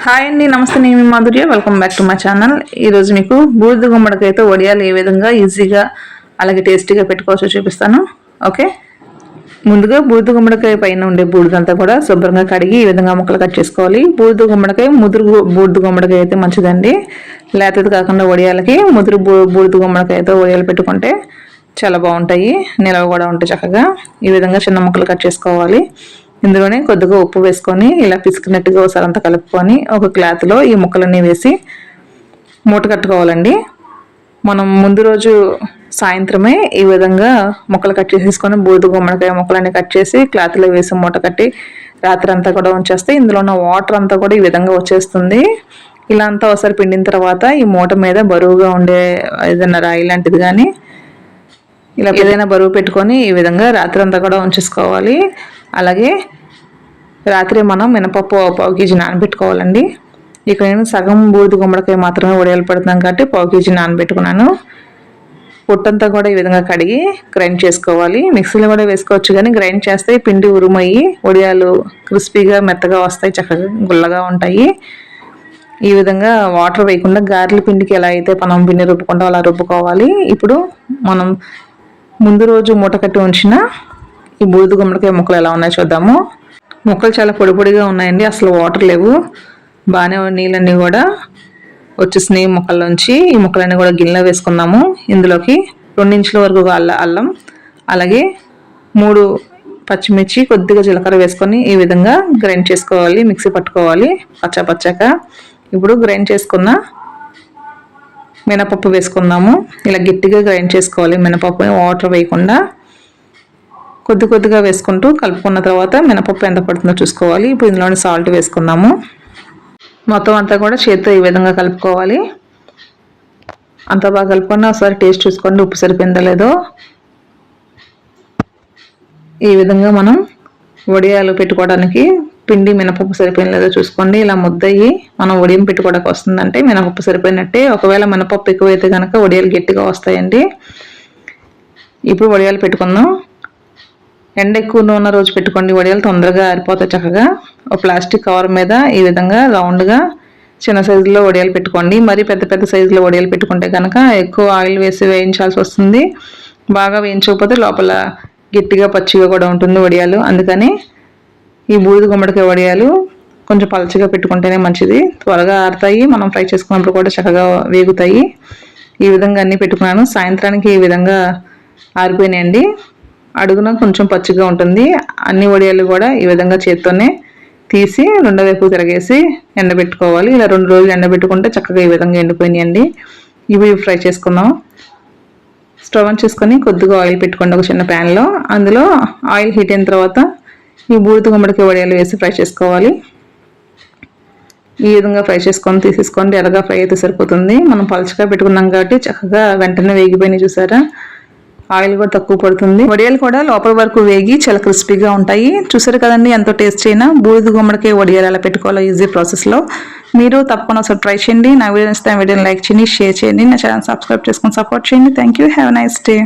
Hi అండి నమస్తే నేను Madhurya. Welcome back to my channel ఈరోజు మీకు బూడిద గుమ్మడికాయతో వడియాలు ఏ విధంగా ఈజీగా అలాగే టేస్టీగా పెట్టుకోవచ్చో చూపిస్తాను. ఓకే ముందుగా బూడిద గుమ్మడికాయ పైన ఉండే బూడిదంతా కూడా శుభ్రంగా కడిగి ఈ విధంగా ముక్కలు కట్ చేసుకోవాలి. బూడిద గుమ్మడికాయ ముదురు బూడిద గుమ్మడికాయ అయితే మంచిదండి. లేతది కాకుండా వడియాలకి ముదురు బూ- బూడిద గుమ్మడికాయతో వడియాలు పెట్టుకుంటే చాలా బాగుంటాయి. నిలవ కూడా ఉంటాయి చక్కగా ఈ విధంగా చిన్న ముక్కలు కట్ చేసుకోవాలి. ఇందులోనే కొద్దిగా ఉప్పు వేసుకొని ఇలా పిసుకున్నట్టుగా ఒకసారి అంతా కలుపుకొని ఒక క్లాత్లో ఈ ముక్కలన్నీ వేసి మూట కట్టుకోవాలండి. మనం ముందు రోజు సాయంత్రమే ఈ విధంగా ముక్కలు కట్ చేసేసుకొని బూడిద గుమ్మడికాయ ముక్కలన్నీ కట్ చేసి క్లాత్లో వేసి మూట కట్టి రాత్రి అంతా కూడా ఉంచేస్తే ఇందులో ఉన్న వాటర్ అంతా కూడా ఈ విధంగా వచ్చేస్తుంది. ఇలా అంతా ఒకసారి పిండిన తర్వాత ఈ మూట మీద బరువుగా ఉండే ఏదైనా రాయి లాంటిది కానీ ఇలా ఏదైనా బరువు పెట్టుకొని ఈ విధంగా రాత్రి అంతా కూడా ఉంచేసుకోవాలి. అలాగే రాత్రి మనం మినపప్పు పావు కేజీ నానబెట్టుకోవాలండి. ఇక్కడ నేను సగం బూడిద గుమ్మడికాయ మాత్రమే ఉడయాలు పెడుతున్నాను కాబట్టి పావు కేజీ నానబెట్టుకున్నాను. పొట్టంతా కూడా ఈ విధంగా కడిగి గ్రైండ్ చేసుకోవాలి. మిక్సీలో కూడా వేసుకోవచ్చు కానీ గ్రైండ్ చేస్తే పిండి ఉరుమయ్యి వడియాలు క్రిస్పీగా మెత్తగా వస్తాయి చక్కగా గుల్లగా ఉంటాయి. ఈ విధంగా వాటర్ వేయకుండా గారెల పిండికి ఎలా అయితే మనం పిండి రుబ్బుకుంటాం అలా రుబ్బుకోవాలి. ఇప్పుడు మనం ముందు రోజు మూట కట్టి ఉంచిన ఈ బూడిద గుమ్మడికాయ ముక్కలు ఎలా ఉన్నాయో చూద్దాము. ముక్కలు చాలా పొడి పొడిగా ఉన్నాయండి అసలు వాటర్ లేవు. బాగానే నీళ్ళన్నీ కూడా వచ్చేసినాయి ముక్కల్లోంచి ఈ ముక్కలన్నీ కూడా గిన్నెలో వేసుకున్నాము. ఇందులోకి రెండించుల వరకు అల్ల అల్లం అలాగే మూడు పచ్చిమిర్చి కొద్దిగా జీలకర్ర వేసుకొని ఈ విధంగా గ్రైండ్ చేసుకోవాలి మిక్సీ పట్టుకోవాలి పచ్చ పచ్చాక ఇప్పుడు గ్రైండ్ చేసుకున్న మినపప్పు వేసుకుందాము. ఇలా గట్టిగా గ్రైండ్ చేసుకోవాలి. మినపప్పు వాటర్ వేయకుండా కొద్ది కొద్దిగా వేసుకుంటూ కలుపుకున్న తర్వాత మినపప్పు ఎంత పడుతుందో చూసుకోవాలి. ఇప్పుడు ఇందులోని సాల్ట్ వేసుకుందాము. మొత్తం అంతా కూడా చేతితో ఈ విధంగా కలుపుకోవాలి. అంత బాగా కలుపుకొని ఒకసారి టేస్ట్ చూసుకోండి. ఉప్పు సరిపోయిందో లేదో. ఈ విధంగా మనం వడియాలు పెట్టుకోవడానికి పిండి మినపప్పు సరిపోయిన లేదో చూసుకోండి. ఇలా ముద్దయ్యి మనం వడియం పెట్టుకోవడానికి వస్తుందంటే మినపప్పు సరిపోయినట్టే. ఒకవేళ మినపప్పు ఎక్కువైతే కనుక వడియాలు గట్టిగా వస్తాయండి. ఇప్పుడు వడియాలు పెట్టుకుందాం. ఎండ ఎక్కువ ఉన్న రోజు పెట్టుకోండి. వడియాలు తొందరగా ఆరిపోతాయి చక్కగా. ఒక ప్లాస్టిక్ కవర్ మీద ఈ విధంగా రౌండ్గా చిన్న సైజులో వడియాలు పెట్టుకోండి. మరి పెద్ద పెద్ద సైజులో వడియాలు పెట్టుకుంటే కనుక ఎక్కువ ఆయిల్ వేసి వేయించాల్సి వస్తుంది. బాగా వేయించకపోతే లోపల గట్టిగా పచ్చిగా కూడా ఉంటుంది వడియాలు అందుకని ఈ బూడిద గుమ్మడికాయ వడియాలు కొంచెం పలచగా పెట్టుకుంటేనే మంచిది. త్వరగా ఆరుతాయి. మనం ఫ్రై చేసుకున్నప్పుడు కూడా చక్కగా వేగుతాయి. ఈ విధంగా అన్నీ పెట్టుకున్నాను. సాయంత్రానికి ఈ విధంగా ఆరిపోయినాయండి. అడుగున కొంచెం పచ్చిగా ఉంటుంది. అన్ని వడియాలు కూడా ఈ విధంగా చేత్తోనే తీసి రెండో వైపు తిరగేసి ఎండబెట్టుకోవాలి. ఇలా రెండు రోజులు ఎండబెట్టుకుంటే చక్కగా ఈ విధంగా ఎండిపోయినాయండి. ఇవి ఫ్రై చేసుకున్నాం. స్టవ్ ఆన్ చేసుకొని కొద్దిగా ఆయిల్ పెట్టుకోండి ఒక చిన్న ప్యాన్లో. అందులో ఆయిల్ హీట్ అయిన తర్వాత ఈ బూడిద గుమ్మడికాయ వడియాలు వేసి ఫ్రై చేసుకోవాలి. ఈ విధంగా ఫ్రై చేసుకొని తీసేసుకోండి. ఎలాగా ఫ్రై అయితే సరిపోతుంది. మనం పలుచగా పెట్టుకున్నాం కాబట్టి చక్కగా వెంటనే వేగిపోయినాయి చూసారా? ఆయిల్ కూడా తక్కువ పడుతుంది. వడియాలు కూడా లోపల వరకు వేగి చాలా క్రిస్పీగా ఉంటాయి. చూసారు కదండి ఎంతో టేస్ట్ అయినా బూడిద గుమ్మడికాయ వడియాలు ఎలా పెట్టుకోవాలో ఈజీ ప్రాసెస్లో మీరు తప్పకుండా ఒకసారి ట్రై చేయండి. నా వీడియో నచ్చితే వీడియోని లైక్ చేయండి షేర్ చేయండి. నా ఛానల్ సబ్స్క్రైబ్ చేసుకొని సపోర్ట్ చేయండి. Thank you have nice day.